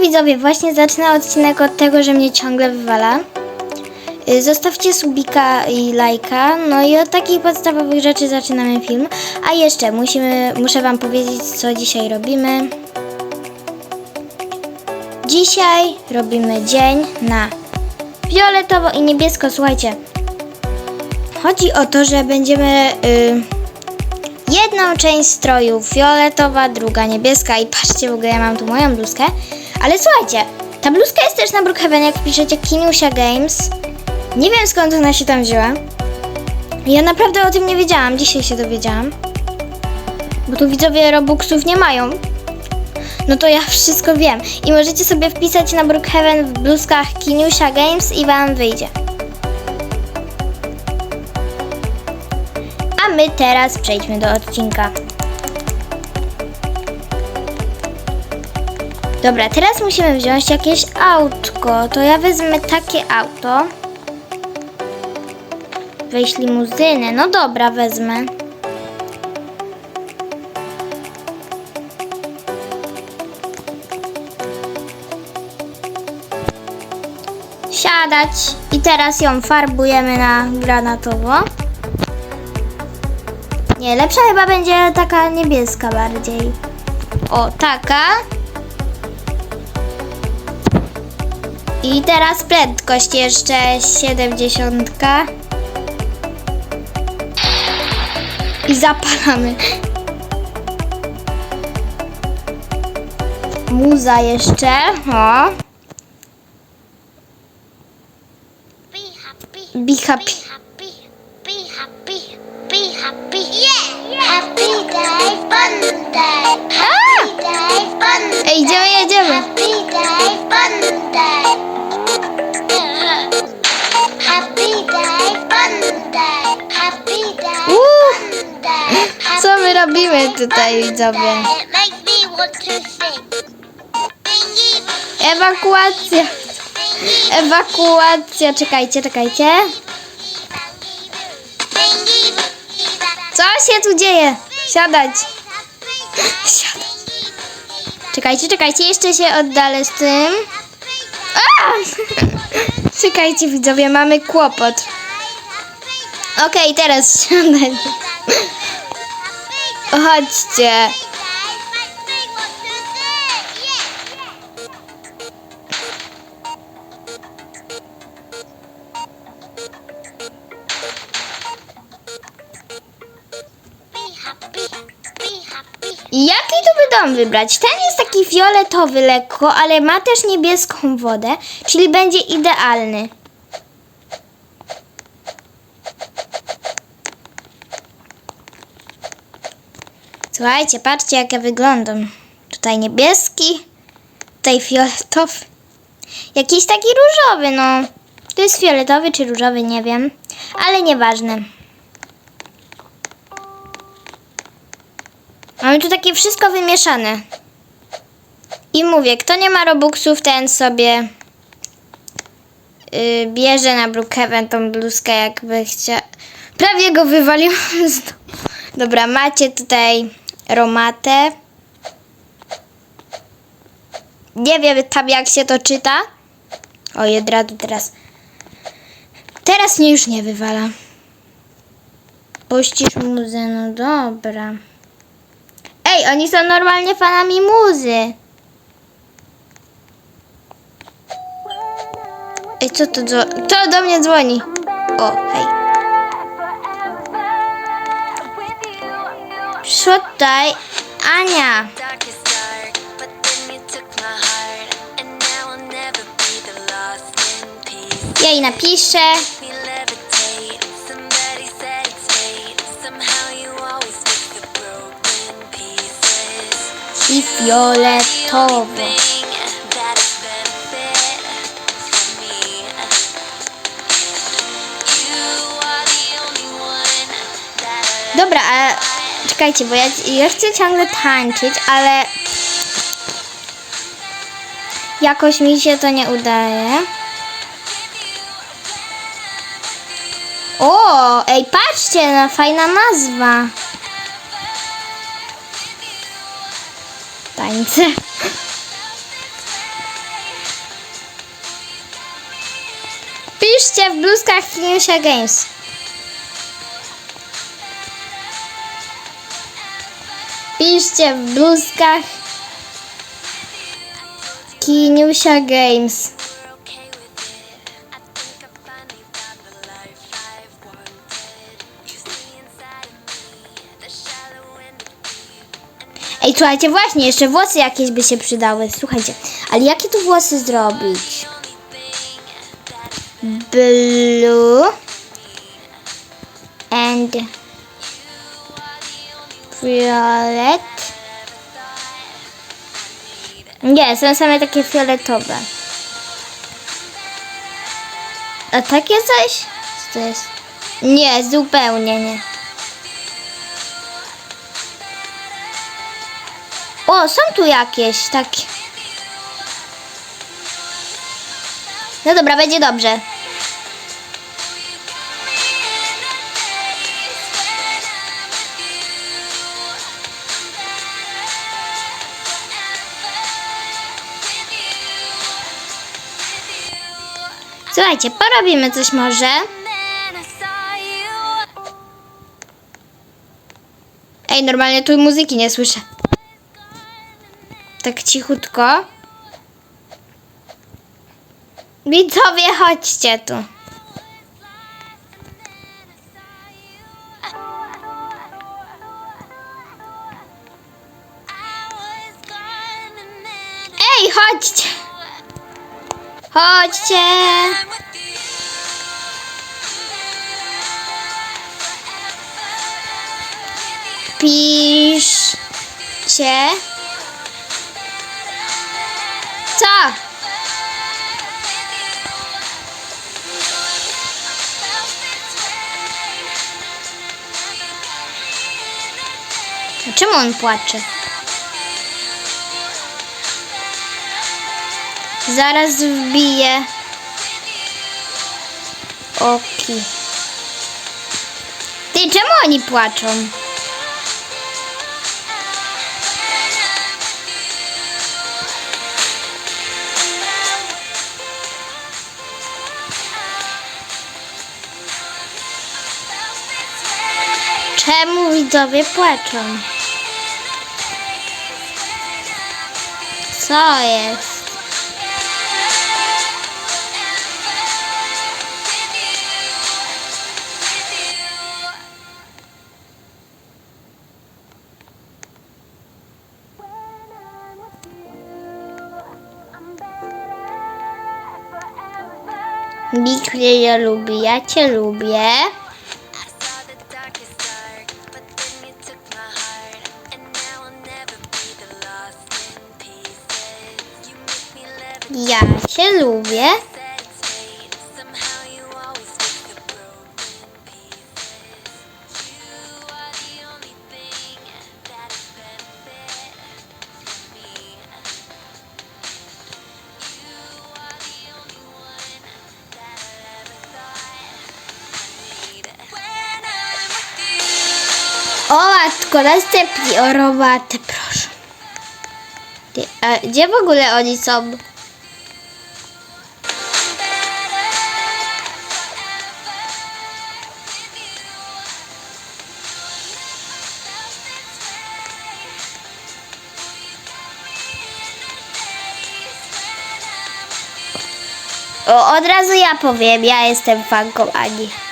widzowie, właśnie zacznę odcinek od tego, że mnie ciągle wywala. Y, Zostawcie subika i lajka, no i od takich podstawowych rzeczy zaczynamy film. A jeszcze musimy, muszę wam powiedzieć, co dzisiaj robimy. Dzisiaj robimy dzień na fioletowo i niebiesko. Słuchajcie, chodzi o to, że będziemy y, jedną część stroju fioletowa, druga niebieska i patrzcie, w ogóle ja mam tu moją bluzkę. Ale słuchajcie, ta bluzka jest też na Brookhaven, jak piszecie Kinusia Games. Nie wiem skąd ona się tam wzięła. Ja naprawdę o tym nie wiedziałam, dzisiaj się dowiedziałam. Bo tu widzowie Robuxów nie mają. No to ja wszystko wiem. I możecie sobie wpisać na Brookhaven w bluzkach Kinusia Games i wam wyjdzie. A my teraz przejdźmy do odcinka. Dobra, teraz musimy wziąć jakieś autko. To ja wezmę takie auto. Weź limuzynę. No dobra, wezmę. Siadać. I teraz ją farbujemy na granatowo. Nie, lepsza chyba będzie taka niebieska bardziej. O, taka. I teraz prędkość jeszcze 70. I zapalamy. Muza jeszcze. O. Be happy. Be happy. Be robimy tutaj, widzowie? Ewakuacja. Ewakuacja. Czekajcie, czekajcie. Co się tu dzieje? Siadać. Siadać. Czekajcie, czekajcie, jeszcze się oddalę z tym. A! Czekajcie, widzowie, mamy kłopot. Okej, teraz siadać. Chodźcie. Jaki tu dom wybrać? Ten jest taki fioletowy lekko, ale ma też niebieską wodę, czyli będzie idealny. Słuchajcie, patrzcie jak ja wyglądam. Tutaj niebieski, tutaj fioletowy. Jakiś taki różowy, no. To jest fioletowy czy różowy, nie wiem. Ale nieważne. Mamy tu takie wszystko wymieszane. I mówię, kto nie ma Robuxów, ten sobie yy, bierze na Brookhaven tą bluzkę, jakby chciał. Prawie go wywaliłam z. Dobra, macie tutaj romatę. Nie wiem tam jak się to czyta. O, jedradu teraz. Teraz mnie już nie wywala. Puścisz muzę, no dobra. Ej, oni są normalnie fanami muzy. Ej, co to dzwoni? To do mnie dzwoni. O, hej. Always fix the broken pieces. I fioletowo. Dobra, ale Czekajcie, bo ja, ja chcę ciągle tańczyć, ale jakoś mi się to nie udaje. O, ej, patrzcie, no, fajna nazwa. Tańce. Piszcie w bluzkach Finish Games. The shallow and the deep. Ej, słuchajcie, właśnie, jeszcze włosy jakieś by się przydały. Słuchajcie, ale jakie tu włosy zrobić? Blue and violet. Nie, są same takie fioletowe. A takie coś? Co to jest? Nie, zupełnie nie. O, są tu jakieś takie. No dobra, będzie dobrze. Słuchajcie, porobimy coś może. Ej, normalnie tu muzyki nie słyszę. Tak cichutko. Widzowie, chodźcie tu. Ej, chodźcie. Chodźcie. Piszcie. Co? Czemu on płacze? Zaraz wbije oki. Ty, czemu oni płaczą? Czemu widzowie płaczą? Co jest? Bikry ja lubię, ja cię lubię. O matko, następnie o robatę, proszę. A gdzie w ogóle oni są? O, od razu ja powiem, ja jestem fanką Ani.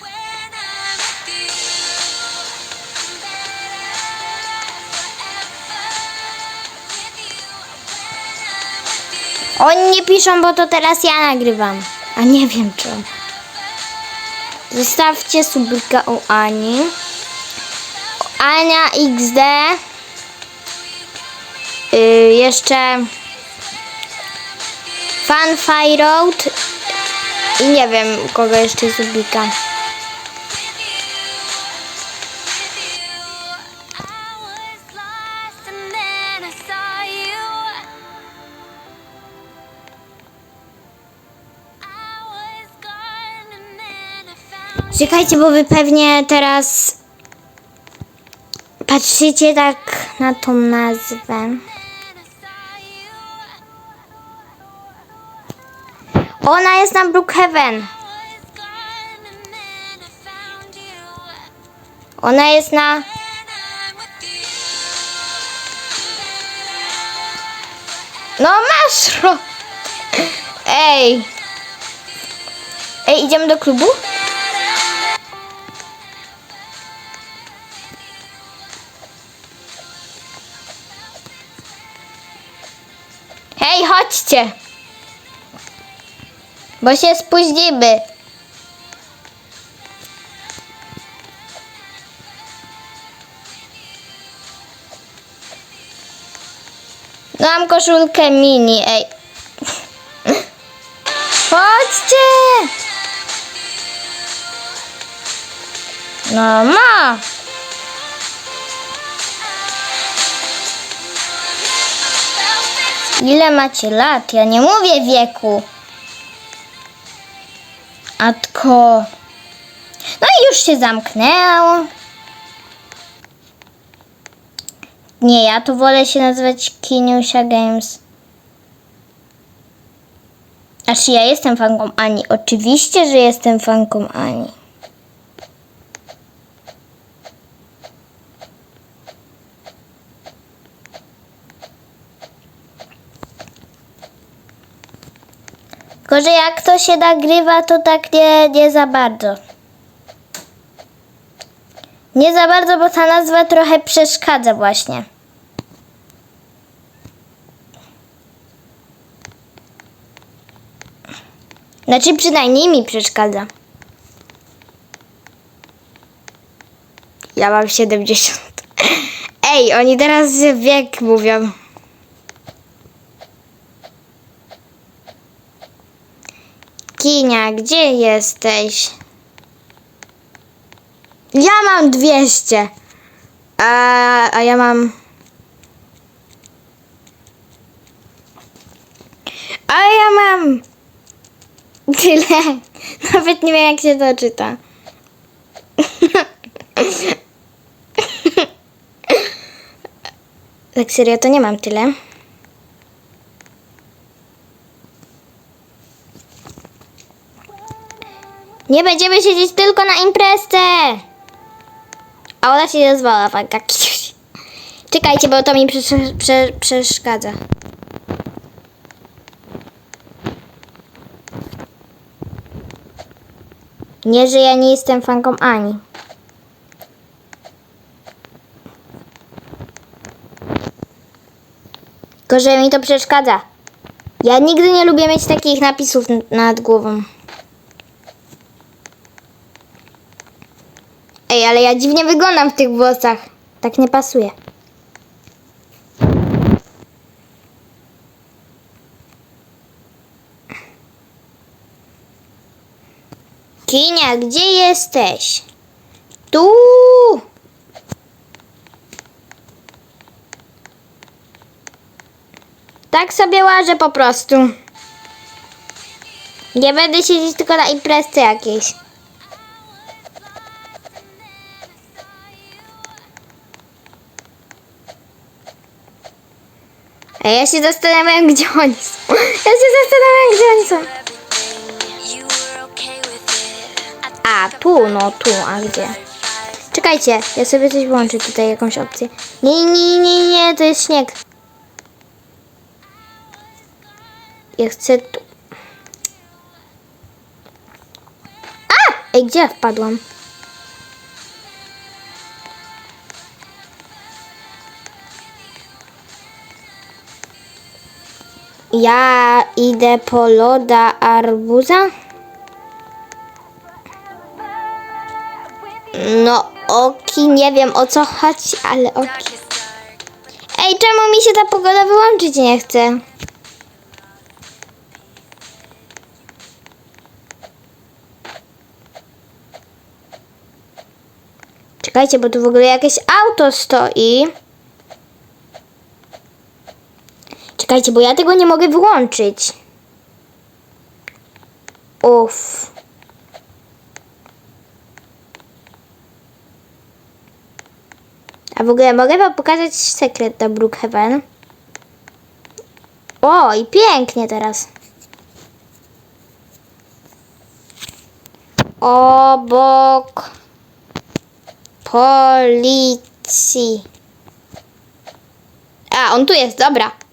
With you. When I'm with you. Oni nie piszą, bo to teraz ja nagrywam. A nie wiem czemu. Zostawcie subika u Ani. Ania XD. Y, jeszcze Fun Fire Road i nie wiem kogo jeszcze z Czekajcie, bo wy pewnie teraz patrzycie tak na tą nazwę. Ona jest na Brookhaven. Ona jest na... No masz. Ej. Ej, idziemy do klubu? Hej, chodźcie. Bo się spóźnimy. Mam koszulkę mini, ej. Chodźcie! No ma. Ile macie lat? Ja nie mówię wieku. Atko. No i już się zamknęło. Nie, ja to wolę się nazywać Kiniusia Games. A czy ja jestem fanką Ani? Oczywiście, że jestem fanką Ani. Tylko, że jak to się nagrywa, to tak nie, nie za bardzo. Nie za bardzo, bo ta nazwa trochę przeszkadza właśnie. Znaczy przynajmniej mi przeszkadza. Ja mam 70. Ej, oni teraz wiek mówią. Kinia, gdzie jesteś? Ja mam 200. A, a ja mam... A ja mam... Tyle. Nawet nie wiem, jak się to czyta. Tak serio, to nie mam tyle. Nie będziemy siedzieć tylko na imprezce. A ona się nie zwala, faka. Czekajcie, bo to mi prze- prze- przeszkadza. Nie, że ja nie jestem fanką Ani. Tylko, że mi to przeszkadza. Ja nigdy nie lubię mieć takich napisów nad głową. Ej, ale ja dziwnie wyglądam w tych włosach. Tak nie pasuje. Kinia, gdzie jesteś? Tu! Tak sobie łażę po prostu. Nie będę siedzieć tylko na imprezce jakiejś. A ja się zastanawiam, gdzie oni są. Ja się zastanawiam, gdzie oni są. A, tu, no tu, a gdzie? Czekajcie, ja sobie coś włączę tutaj, jakąś opcję. Nie, nie, nie, nie, to jest śnieg. Ja chcę tu. A! Ej, gdzie ja wpadłam? Ja idę po loda arbuza? No, oki, nie wiem o co chodzi, ale oki. Ej, czemu mi się ta pogoda wyłączyć nie chce? Czekajcie, bo tu w ogóle jakieś auto stoi. Czekajcie, bo ja tego nie mogę wyłączyć. Uff. A w ogóle mogę wam pokazać sekret do Brookhaven? O, i pięknie teraz. Obok policji. A, on tu jest, dobra.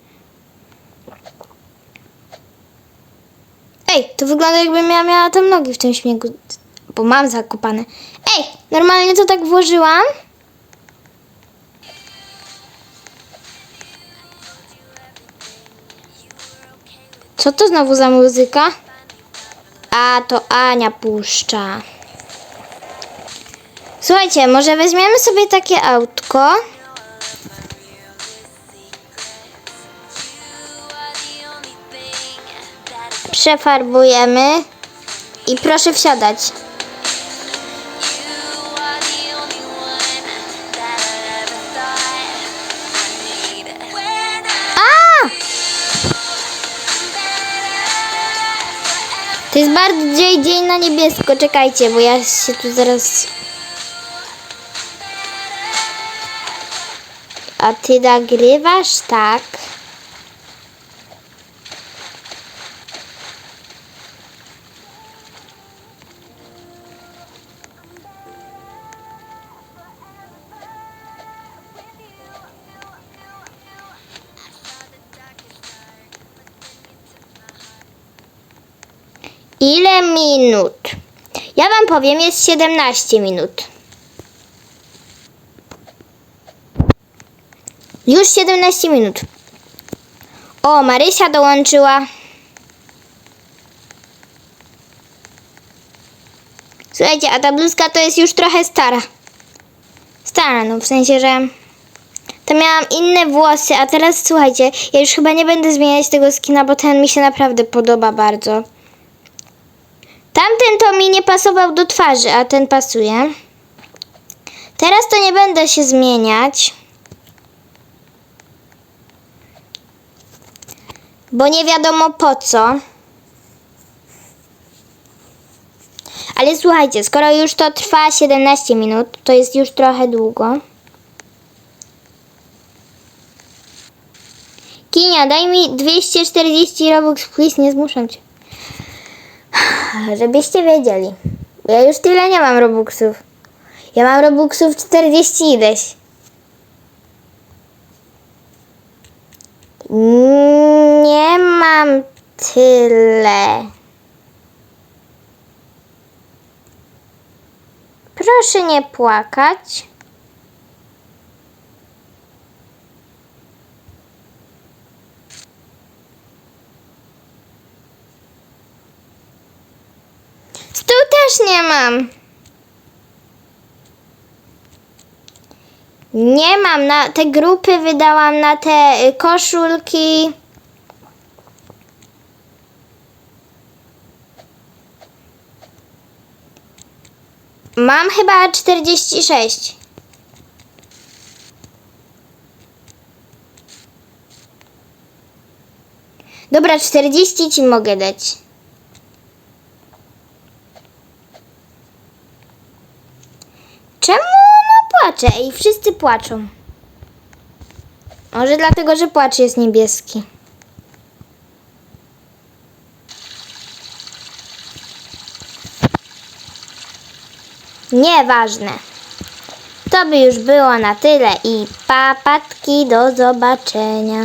Ej, to wygląda jakbym ja miała tam nogi w tym śniegu, bo mam zakopane. Ej, normalnie to tak włożyłam. Co to znowu za muzyka? A, to Ania puszcza. Słuchajcie, może weźmiemy sobie takie autko. Przefarbujemy. I proszę wsiadać. A! To jest bardziej dzień na niebiesko. Czekajcie, bo ja się tu zaraz... A ty nagrywasz? Tak. Ile minut? Ja wam powiem, jest 17 minut. Już 17 minut. O, Marysia dołączyła. Słuchajcie, a ta bluzka to jest już trochę stara. Stara, no w sensie, że to miałam inne włosy, a teraz słuchajcie, ja już chyba nie będę zmieniać tego skina, bo ten mi się naprawdę podoba bardzo. Tamten to mi nie pasował do twarzy, a ten pasuje. Teraz to nie będę się zmieniać. Bo nie wiadomo po co. Ale słuchajcie, skoro już to trwa 17 minut, to jest już trochę długo. Kinia, daj mi 240 Robux, please, nie zmuszam cię. Żebyście wiedzieli. Ja już tyle nie mam Robuxów. Ja mam Robuxów 40 ileś. Nie mam tyle. Proszę nie płakać. Tu też nie mam. Nie mam na te grupy wydałam na te y, koszulki. Mam chyba 46. Dobra, 40 ci mogę dać. Czemu ona płacze? I wszyscy płaczą. Może dlatego, że płacz jest niebieski. Nieważne. To by już było na tyle i papatki do zobaczenia.